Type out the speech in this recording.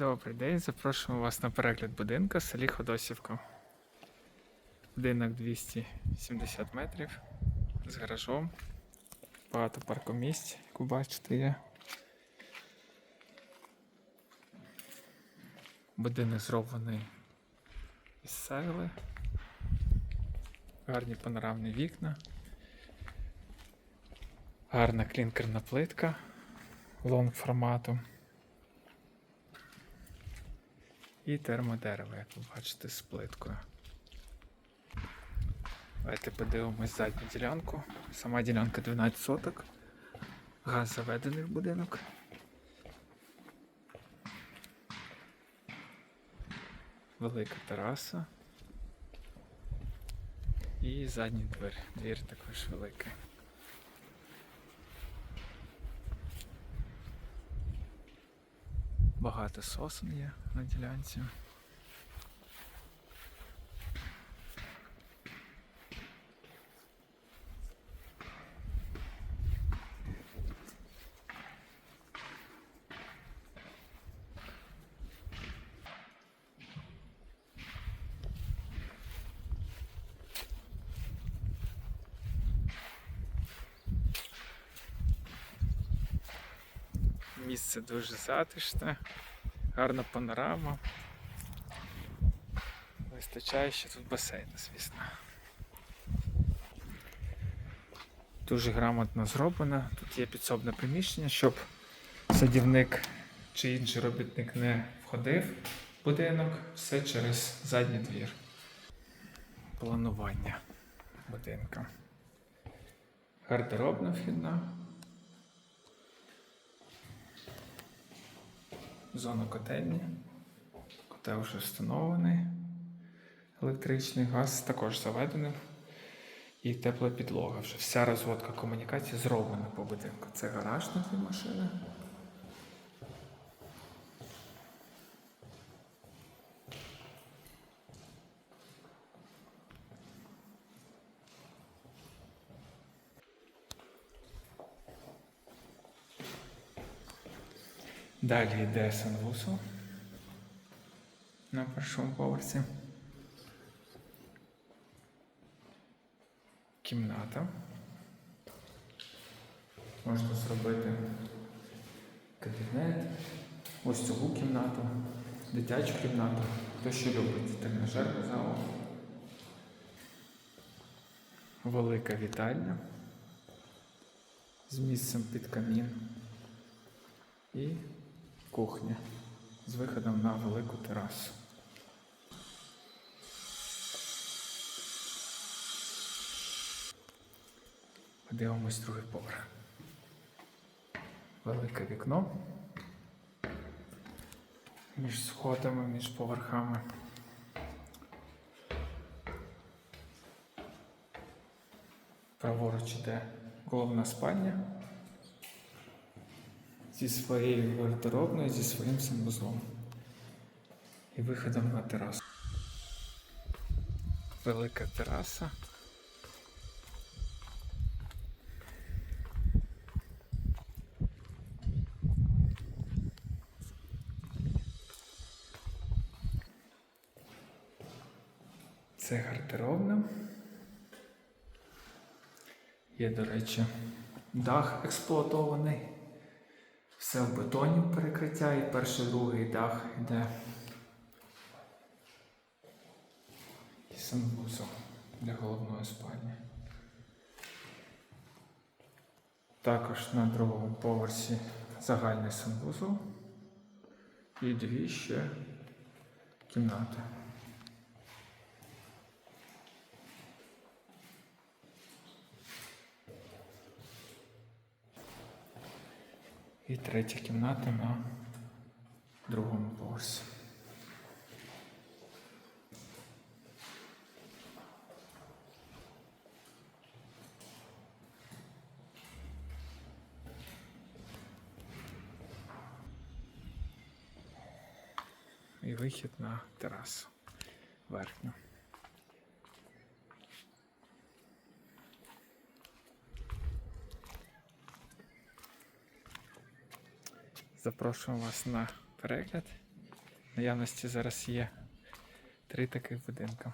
Добрий день, запрошуємо вас на перегляд будинку в селі Ходосівка. Будинок 270 метрів з гаражом. Багато паркомісць, як ви бачите, є. Будинок зроблений із цегли. Гарні панорамні вікна. Гарна клінкерна плитка лонг формату. І термодерево, як ви бачите, з плиткою. Давайте подивимось задню ділянку. Сама ділянка 12 соток. Газ заведений в будинок. Велика тераса. І задній двір. Двір також великий. Багато сосен є на ділянці. Місце дуже затишне, гарна панорама. Вистачає ще тут басейн, звісно. Дуже грамотно зроблено. Тут є підсобне приміщення, щоб садівник чи інший робітник не входив в будинок, все через задній двір. Планування будинка. Гардеробна вхідна. Зона котельні. Котел вже встановлений. Електричний газ також заведений. І тепла підлога. Вже вся розводка комунікації зроблена по будинку. Це гараж на дві машини. Далі йде санвусол на першому поверсі. Кімната. Можна зробити кабінет, ось цю кімнату, дитячу кімнату. Хто що любить, тренажерну залу. Велика вітальня з місцем під камін. І кухня з виходом на велику терасу. Подивимось другий поверх. Велике вікно між сходами, між поверхами. Праворуч іде головна спальня зі своєю гардеробною, зі своїм санвузлом і виходом на терасу. Велика тераса. Це гардеробна. Є, до речі, дах експлуатований. Все в бетоні перекриття і перший другий дах йде. І санвузол для головної спальні. Також на другому поверсі загальний санвузол і дві ще кімнати. І третя кімната на другому поверсі. І вихід на терасу верхню. Запрошуємо вас на перегляд. В наявності зараз є три таких будинка.